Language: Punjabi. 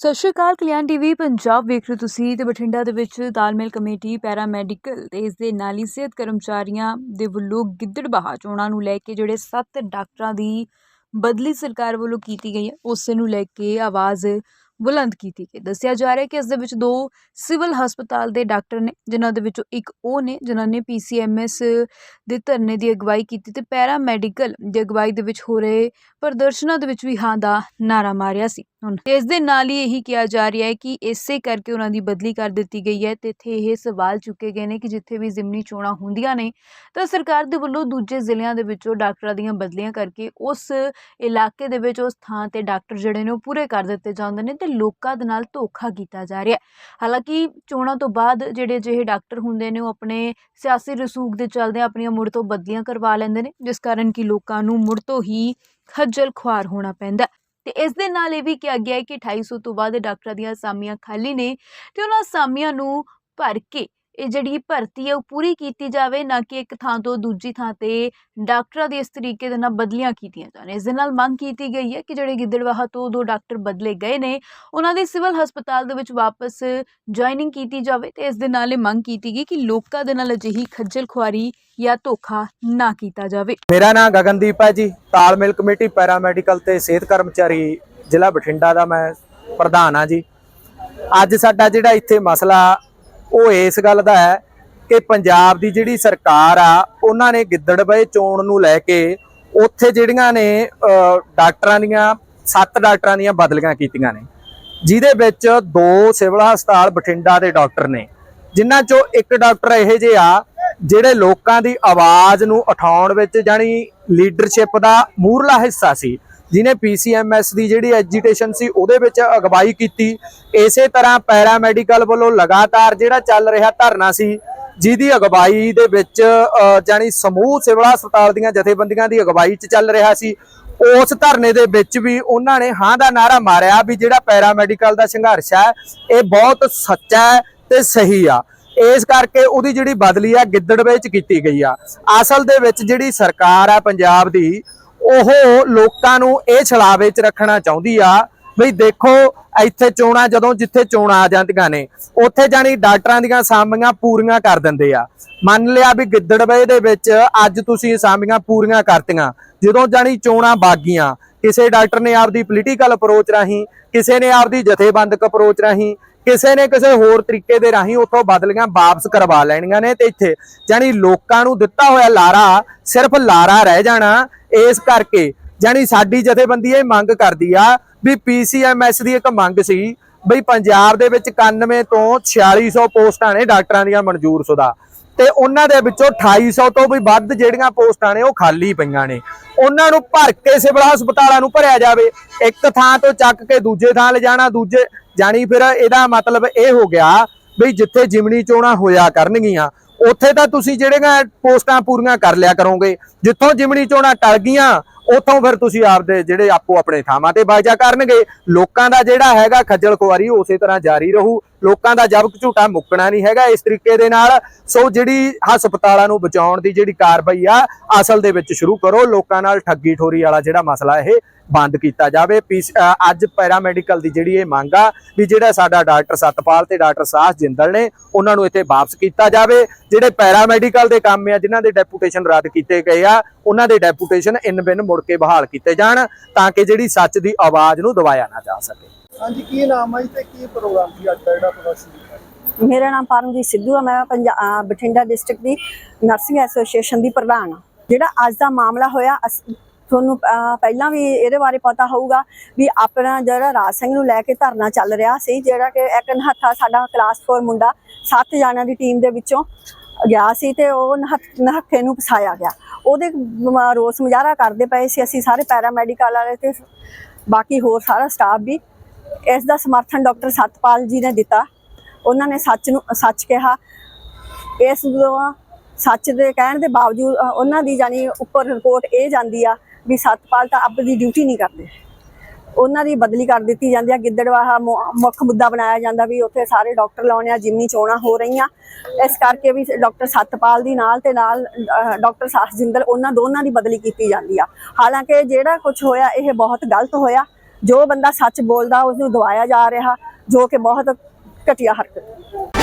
ਸਤਿ ਸ਼੍ਰੀ ਅਕਾਲ, ਕਲਿਆਣ ਟੀਵੀ, ਪੰਜਾਬ ਵੇਖ ਰਹੇ ਹੋ ਤੁਸੀਂ ਤੇ ਬਠਿੰਡਾ ਦੇ ਵਿੱਚ ਤਾਲਮੇਲ ਕਮੇਟੀ ਪੈਰਾ ਮੈਡੀਕਲ ਤੇ ਇਸ ਦੇ ਨਾਲ ਹੀ ਸਿਹਤ ਕਰਮਚਾਰੀਆਂ ਦੇ ਵੱਲੋਂ ਗਿੱਦੜਬਾਹਾ ਚੋਣਾਂ ਨੂੰ ਲੈ ਕੇ ਜਿਹੜੇ 7 ਡਾਕਟਰਾਂ ਦੀ ਬਦਲੀ ਸਰਕਾਰ ਵੱਲੋਂ ਕੀਤੀ ਗਈ ਹੈ, ਉਸ ਨੂੰ ਲੈ ਕੇ ਆਵਾਜ਼ ਬੁਲੰਦ ਕੀਤੀ ਗਈ ਦੱਸਿਆ ਜਾ ਰਿਹਾ ਹੈ ਕਿ ਇਸ ਦੇ ਵਿੱਚ ਦੋ ਸਿਵਲ ਹਸਪਤਾਲ ਦੇ ਡਾਕਟਰ ਨੇ, ਜਿਨ੍ਹਾਂ ਦੇ ਵਿੱਚੋਂ ਇੱਕ ਉਹ ਨੇ, ਜਿਨ੍ਹਾਂ ਨੇ ਪੀਸੀਐਮਐਸ ਦੇ ਧਰਨੇ ਦੀ ਅਗਵਾਈ ਕੀਤੀ ਤੇ ਪੈਰਾਮੈਡੀਕਲ ਦੀ ਅਗਵਾਈ ਦੇ ਵਿੱਚ ਹੋ ਰਹੇ ਪ੍ਰਦਰਸ਼ਨਾਂ ਦੇ ਵਿੱਚ ਵੀ ਹਾਂ ਦਾ ਨਾਰਾ ਮਾਰਿਆ ਸੀ। ਹੁਣ ਇਸ ਦੇ ਨਾਲ ਹੀ ਇਹੀ ਕਿਹਾ ਜਾ ਰਿਹਾ ਹੈ ਕਿ ਇਸੇ ਕਰਕੇ ਉਹਨਾਂ ਦੀ ਬਦਲੀ ਕਰ ਦਿੱਤੀ ਗਈ ਹੈ ਤੇ ਇੱਥੇ ਇਹ ਸਵਾਲ ਚੁੱਕੇ ਗਏ ਨੇ ਕਿ ਜਿੱਥੇ ਵੀ ਜ਼ਿਮਨੀ ਚੋਣਾਂ ਹੁੰਦੀਆਂ ਨੇ, ਤਾਂ ਸਰਕਾਰ ਦੇ ਵੱਲੋਂ ਦੂਜੇ ਜ਼ਿਲ੍ਹਿਆਂ ਦੇ ਵਿੱਚੋਂ ਡਾਕਟਰਾਂ ਦੀਆਂ ਬਦਲੀਆਂ ਕਰਕੇ ਉਸ ਇਲਾਕੇ ਦੇ ਵਿੱਚ ਉਸ ਥਾਂ ਤੇ ਡਾਕਟਰ ਜਿਹੜੇ ਨੇ ਉਹ ਪੂਰੇ ਕਰ ਦਿੱਤੇ ਜਾਂਦੇ ਨੇ ਤੇ ਲੋਕਾਂ ਦੇ ਨਾਲ ਧੋਖਾ ਕੀਤਾ ਜਾ ਰਿਹਾ ਹਾਲਾਂਕਿ ਚੋਣਾਂ ਤੋਂ ਬਾਅਦ ਜਿਹੜੇ ਅਜਿਹੇ ਡਾਕਟਰ ਹੁੰਦੇ ਨੇ ਉਹ ਆਪਣੇ ਸਿਆਸੀ ਰਸੂਖ ਦੇ ਚੱਲਦੇ ਆਪਣੀਆਂ ਮੁੜ ਤੋਂ ਬਦਲੀਆਂ ਕਰਵਾ ਲੈਂਦੇ ਨੇ, ਜਿਸ ਕਾਰਨ ਕਿ ਲੋਕਾਂ ਨੂੰ ਮੁੜ ਤੋਂ ਹੀ ਖੱਜਲ ਖੁਆਰ ਹੋਣਾ ਪੈਂਦਾ ਤੇ ਇਸ ਦੇ ਨਾਲ ਇਹ ਵੀ ਕਿਹਾ ਗਿਆ ਹੈ ਕਿ 2800 ਤੋਂ ਬਾਅਦ ਡਾਕਟਰਾਂ ਦੀਆਂ ਅਸਾਮੀਆਂ ਖਾਲੀ ਨੇ ਤੇ ਉਹਨਾਂ ਅਸਾਮੀਆਂ ਨੂੰ ਭਰ ਕੇ ਇਹ ਜਿਹੜੀ ਭਰਤੀ ਹੈ ਉਹ ਪੂਰੀ ਕੀਤੀ ਜਾਵੇ, ਨਾ ਕਿ ਇੱਕ ਥਾਂ ਤੋਂ ਦੂਜੀ ਥਾਂ ਤੇ ਡਾਕਟਰਾਂ ਦੀ ਇਸ ਤਰੀਕੇ ਦੇ ਨਾਲ ਬਦਲੀਆਂ ਕੀਤੀਆਂ ਜਾਣ। ਇਸ ਦੇ ਨਾਲ ਮੰਗ ਕੀਤੀ ਗਈ ਹੈ ਕਿ ਜਿਹੜੇ ਗਿੱਦੜਵਾਹਾ ਤੋਂ ਦੋ ਡਾਕਟਰ ਬਦਲੇ ਗਏ ਨੇ, ਉਹਨਾਂ ਦੀ ਸਿਵਲ ਹਸਪਤਾਲ ਦੇ ਵਿੱਚ ਵਾਪਸ ਜੁਆਇਨਿੰਗ ਕੀਤੀ ਜਾਵੇ ਤੇ ਇਸ ਦੇ ਨਾਲ ਇਹ ਮੰਗ ਕੀਤੀ ਗਈ ਕਿ ਲੋਕਾਂ ਦੇ ਨਾਲ ਅਜਿਹੀ ਖੱਜਲ ਖੁਆਰੀ ਜਾਂ ਧੋਖਾ ਨਾ ਕੀਤਾ ਜਾਵੇ। ਮੇਰਾ ਨਾਮ ਗਗਨਦੀਪ ਹੈ ਜੀ। ਤਾਲਮੇਲ ਕਮੇਟੀ ਪੈਰਾਮੈਡੀਕਲ ਤੇ ਸਿਹਤ ਕਰਮਚਾਰੀ ਜ਼ਿਲ੍ਹਾ ਬਠਿੰਡਾ ਦਾ ਮੈਂ ਪ੍ਰਧਾਨ ਆ ਜੀ। ਅੱਜ ਸਾਡਾ ਜਿਹੜਾ ਇੱਥੇ ਮਸਲਾ ਉਹ ਇਸ ਗੱਲ ਦਾ ਹੈ ਕਿ ਪੰਜਾਬ ਦੀ ਜਿਹੜੀ ਸਰਕਾਰ ਆ, ਉਹਨਾਂ ਨੇ ਗਿੱਦੜਬਏ ਚੋਣ ਨੂੰ ਲੈ ਕੇ ਉੱਥੇ ਜਿਹੜੀਆਂ ਨੇ ਡਾਕਟਰਾਂ ਦੀਆਂ, ਸੱਤ ਡਾਕਟਰਾਂ ਦੀਆਂ ਬਦਲੀਆਂ ਕੀਤੀਆਂ ਨੇ, ਜਿਹਦੇ ਵਿੱਚ ਦੋ ਸਿਵਲ ਹਸਪਤਾਲ ਬਠਿੰਡਾ ਦੇ ਡਾਕਟਰ ਨੇ, ਜਿਨ੍ਹਾਂ ਚੋਂ ਇੱਕ ਡਾਕਟਰ ਇਹੋ ਜਿਹੇ ਆ, ਜਿਹੜੇ ਲੋਕਾਂ ਦੀ ਆਵਾਜ਼ ਨੂੰ ਉਠਾਉਣ ਵਿੱਚ ਜਾਨੀ ਲੀਡਰਸ਼ਿਪ ਦਾ ਮੂਰਲਾ ਹਿੱਸਾ ਸੀ। ਜਿਨੇ ਪੀਸੀਐਮਐਸ ਦੀ ਜਿਹੜੀ ਐਜੀਟੇਸ਼ਨ ਸੀ ਉਹਦੇ ਵਿੱਚ ਅਗਵਾਈ ਕੀਤੀ। ਇਸੇ ਤਰ੍ਹਾਂ ਪੈਰਾਮੈਡੀਕਲ ਵੱਲੋਂ ਲਗਾਤਾਰ ਜਿਹੜਾ ਚੱਲ ਰਿਹਾ ਧਰਨਾ ਸੀ ਜਿਹਦੀ ਅਗਵਾਈ ਦੇ ਵਿੱਚ ਅ, ਜਾਣੀ ਸਮੂਹ ਸਿਵਲ ਹਸਪਤਾਲ ਦੀਆਂ ਜਥੇਬੰਦੀਆਂ ਦੀ ਅਗਵਾਈ 'ਚ ਚੱਲ ਰਿਹਾ ਸੀ। ਉਸ ਧਰਨੇ ਦੇ ਵਿੱਚ ਵੀ ਉਹਨਾਂ ਨੇ ਹਾਂ ਦਾ ਨਾਰਾ ਮਾਰਿਆ ਵੀ ਜਿਹੜਾ ਪੈਰਾਮੈਡੀਕਲ ਦਾ ਸੰਘਰਸ਼ ਹੈ ਇਹ ਬਹੁਤ ਸੱਚਾ ਹੈ ਤੇ ਸਹੀ ਆ। ਇਸ ਕਰਕੇ ਉਹਦੀ ਜਿਹੜੀ ਬਦਲੀ ਆ ਗਿੱਦੜਵੇ ਚ ਕੀਤੀ ਗਈ ਆ। ਅਸਲ ਦੇ ਵਿੱਚ ਜਿਹੜੀ ਸਰਕਾਰ ਆ ਪੰਜਾਬ ਦੀ ਉਹ ਲੋਕਾਂ ਨੂੰ ਇਹ ਛਲਾਵੇ ਚ ਰੱਖਣਾ ਚਾਹੁੰਦੀ ਆ ਬਈ ਦੇਖੋ, ਇੱਥੇ ਚੋਣਾਂ ਜਦੋਂ ਜਿੱਥੇ ਚੋਣਾਂ ਆ ਜਾਂਦੀਆਂ ਨੇ, ਉੱਥੇ ਜਾਣੀ ਡਾਕਟਰਾਂ ਦੀਆਂ ਅਸਾਮੀਆਂ ਪੂਰੀਆਂ ਕਰ ਦਿੰਦੇ ਆ। ਮੰਨ ਲਿਆ ਵੀ ਗਿੱਦੜਵੇ ਦੇ ਵਿੱਚ ਅੱਜ ਤੁਸੀਂ ਅਸਾਮੀਆਂ ਪੂਰੀਆਂ ਕਰਤੀਆਂ, ਜਦੋਂ ਜਾਣੀ ਚੋਣਾਂ ਬਾਗੀਆਂ ਕਿਸੇ ਡਾਕਟਰ ਨੇ ਆਪਦੀ ਪੋਲੀਟੀਕਲ ਅਪਰੋਚ ਰਾਹੀਂ, ਕਿਸੇ ਨੇ ਆਪਦੀ ਜਥੇਬੰਦਕ ਅਪਰੋਚ ਰਾਹੀਂ ਕਿਸੇ ਨੇ ਕਿਸੇ ਹੋਰ ਤਰੀਕੇ ਦੇ ਰਾਹੀਂ ਉੱਥੋਂ ਬਦਲੀਆਂ ਵਾਪਸ ਕਰਵਾ ਲੈਣੀਆਂ ਨੇ ਤੇ ਇੱਥੇ ਜਾਨੀ ਲੋਕਾਂ ਨੂੰ ਦਿੱਤਾ ਹੋਇਆ ਲਾਰਾ ਸਿਰਫ ਲਾਰਾ ਰਹਿ ਜਾਣਾ, ਇਸ ਕਰਕੇ ਜਾਨੀ ਸਾਡੀ ਜਥੇਬੰਦੀ ਇਹ ਮੰਗ ਕਰਦੀ ਆ ਵੀ ਪੀਸੀਐਮਐਸ ਦੀ ਇੱਕ ਮੰਗ ਸੀ ਬਈ ਪੰਜਾਬ ਦੇ ਵਿੱਚ 91 ਤੋਂ 4600 ਪੋਸਟਾਂ ਨੇ ਡਾਕਟਰਾਂ ਦੀਆਂ ਮਨਜ਼ੂਰ ਸੁਦਾ। ਤੇ ਉਹਨਾਂ ਦੇ ਵਿੱਚੋਂ 2800 ਤੋਂ ਵੀ ਵੱਧ ਜਿਹੜੀਆਂ ਪੋਸਟਾਂ ਨੇ ਉਹ ਖਾਲੀ ਪਈਆਂ ਨੇ। ਉਹਨਾਂ ਨੂੰ ਭਰ ਕੇ ਸਿਵਲ ਹਸਪਤਾਲਾਂ ਨੂੰ ਭਰਿਆ ਜਾਵੇ। ਇੱਕ ਥਾਂ ਤੋਂ ਚੱਕ ਕੇ ਦੂਜੇ ਥਾਂ ਲਿਜਾਣਾ, ਦੂਜੇ ਜਾਣੀ ਫਿਰ ਇਹਦਾ ਮਤਲਬ ਇਹ ਹੋ ਗਿਆ ਵੀ ਜਿੱਥੇ ਜਿਮਣੀ ਚੋਣਾਂ ਹੋਇਆ ਕਰਨਗੀਆਂ, ਉੱਥੇ ਤਾਂ ਤੁਸੀਂ ਜਿਹੜੀਆਂ ਪੋਸਟਾਂ ਪੂਰੀਆਂ ਕਰ ਲਿਆ ਕਰੋਗੇ। ਜਿੱਥੋਂ ਜਿਮਣੀ ਚੋਣਾਂ ਟਲ ਗਈਆਂ ਉੱਥੋਂ ਫਿਰ ਤੁਸੀਂ ਆਪਦੇ ਜਿਹੜੇ ਆਪੋ ਆਪਣੇ ਥਾਵਾਂ ਤੇ ਬਾਜਾ ਕਰਨਗੇ, ਲੋਕਾਂ ਦਾ ਜਿਹੜਾ ਹੈਗਾ ਖੱਜਲ ਖੁਆਰੀ ਉਸੇ ਤਰ੍ਹਾਂ ਜਾਰੀ ਰਹੂ। ਲੋਕਾਂ ਦਾ ਜਬਕ ਝੂਟਾ ਮੁੱਕਣਾ ਨਹੀਂ ਹੈਗਾ ਇਸ ਤਰੀਕੇ ਦੇ ਨਾਲ। ਸੋ ਜਿਹੜੀ ਹਸਪਤਾਲਾਂ ਨੂੰ ਬਚਾਉਣ ਦੀ ਜਿਹੜੀ ਕਾਰਵਾਈ ਆ ਅਸਲ ਦੇ ਵਿੱਚ ਸ਼ੁਰੂ ਕਰੋ। ਲੋਕਾਂ ਨਾਲ ਠੱਗੀ ਠੋਰੀ ਵਾਲਾ ਜਿਹੜਾ ਮਸਲਾ ਇਹ ਬੰਦ ਕੀਤਾ ਜਾਵੇ। ਪੀਸ- ਅ, ਅੱਜ ਪੈਰਾਮੈਡੀਕਲ ਦੀ ਜਿਹੜੀ ਇਹ ਮੰਗ ਆ ਵੀ ਜਿਹੜਾ ਸਾਡਾ ਡਾਕਟਰ ਸਤਪਾਲ ਤੇ ਡਾਕਟਰ ਸਾਹਸ ਜਿੰਦਲ ਨੇ ਉਹਨਾਂ ਨੂੰ ਇੱਥੇ ਵਾਪਸ ਕੀਤਾ ਜਾਵੇ। ਜਿਹੜੇ ਪੈਰਾਮੈਡੀਕਲ ਦੇ ਕੰਮ ਆ ਜਿਨ੍ਹਾਂ ਦੇ ਡੈਪੂਟੇਸ਼ਨ ਰੱਦ ਕੀਤੇ ਗਏ ਆ ਉਹਨਾਂ ਦੇ ਡੈਪੂਟੇਸ਼ਨ ਇਨ ਬਿਨ ਮੁੜ ਕੇ ਬਹਾਲ ਕੀਤੇ ਜਾਣ ਤਾਂ ਕਿ ਜਿਹੜੀ ਸੱਚ ਦੀ ਆਵਾਜ਼ ਨੂੰ ਦਬਾਇਆ ਨਾ ਜਾ ਸਕੇ। ਹਾਂਜੀ, ਕੀ ਨਾਮ ਹੈ ਤੇ ਕੀ ਪ੍ਰੋਗਰਾਮ ਸੀ ਅੱਜ ਦਾ ਜਿਹੜਾ ਪ੍ਰਵਾਸੀ ਮੇਰਾ ਨਾਮ ਪਰਮਜੀਤ ਸਿੱਧੂ ਆ, ਮੈਂ ਪੰਜਾ- ਬਠਿੰਡਾ ਡਿਸਟ੍ਰਿਕਟ ਦੀ ਨਰਸਿੰਗ ਐਸੋਸੀਏਸ਼ਨ ਦੀ ਪ੍ਰਧਾਨ ਆ। ਜਿਹੜਾ ਅੱਜ ਦਾ ਮਾਮਲਾ ਹੋਇਆ ਤੁਹਾਨੂੰ ਪਹਿਲਾਂ ਵੀ ਇਹਦੇ ਬਾਰੇ ਪਤਾ ਹੋਊਗਾ ਵੀ ਆਪਣਾ ਜਿਹੜਾ ਰਾਜ ਸਿੰਘ ਨੂੰ ਲੈ ਕੇ ਧਰਨਾ ਚੱਲ ਰਿਹਾ ਸੀ, ਜਿਹੜਾ ਕਿ ਇੱਕ ਨਹੱਥਾ ਸਾਡਾ ਕਲਾਸ 4 ਮੁੰਡਾ ਸੱਤ ਜਣਿਆਂ ਦੀ ਟੀਮ ਦੇ ਵਿੱਚੋਂ ਗਿਆ ਸੀ ਤੇ ਉਹ ਨਹੱਥ- ਨਹੱਥੇ ਨੂੰ ਫਸਾਇਆ ਗਿਆ। ਉਹਦੇ ਰੋਸ ਮੁਜ਼ਾਹਰਾ ਕਰਦੇ ਪਏ ਸੀ ਅਸੀਂ ਸਾਰੇ ਪੈਰਾਮੈਡੀਕਲ ਵਾਲੇ ਤੇ ਬਾਕੀ ਹੋਰ ਸਾਰਾ ਸਟਾਫ ਵੀ। ਇਸ ਦਾ ਸਮਰਥਨ ਡਾਕਟਰ ਸਤਪਾਲ ਜੀ ਨੇ ਦਿੱਤਾ। ਉਹਨਾਂ ਨੇ ਸੱਚ ਨੂੰ, ਸੱਚ ਕਿਹਾ। ਇਸ ਤੋਂ ਸੱਚ ਦੇ ਕਹਿਣ ਦੇ ਬਾਵਜੂਦ ਉਹਨਾਂ ਦੀ ਜਾਨੀ ਉੱਪਰ ਰਿਪੋਰਟ ਇਹ ਜਾਂਦੀ ਆ ਵੀ ਸਤਪਾਲ ਤਾਂ ਆਪਣੀ ਡਿਊਟੀ ਨਹੀਂ ਕਰਦੇ। ਉਹਨਾਂ ਦੀ ਬਦਲੀ ਕਰ ਦਿੱਤੀ ਜਾਂਦੀ ਆ। ਗਿੱਦੜਵਾਹਾ ਮੁੱਖ ਮੁੱਦਾ ਬਣਾਇਆ ਜਾਂਦਾ ਵੀ ਉੱਥੇ ਸਾਰੇ ਡਾਕਟਰ ਲਾਉਣੇ ਆ, ਜਿੰਨੀ ਚੋਣਾਂ ਹੋ ਰਹੀਆਂ। ਇਸ ਕਰਕੇ ਵੀ ਡਾਕਟਰ ਸਤਪਾਲ ਦੀ ਨਾਲ ਤੇ ਨਾਲ ਡਾਕਟਰ ਸਾਹਸ ਜਿੰਦਲ ਉਹਨਾਂ ਦੋਨਾਂ ਦੀ ਬਦਲੀ ਕੀਤੀ ਜਾਂਦੀ ਆ। ਹਾਲਾਂਕਿ ਜਿਹੜਾ ਕੁਝ ਹੋਇਆ, ਇਹ ਬਹੁਤ ਗਲਤ ਹੋਇਆ। ਜੋ ਬੰਦਾ ਸੱਚ ਬੋਲਦਾ ਉਸ ਨੂੰ ਦਵਾਇਆ ਜਾ ਰਿਹਾ ਜੋ ਕਿ ਬਹੁਤ ਘਟੀਆ ਹਰਕਤ।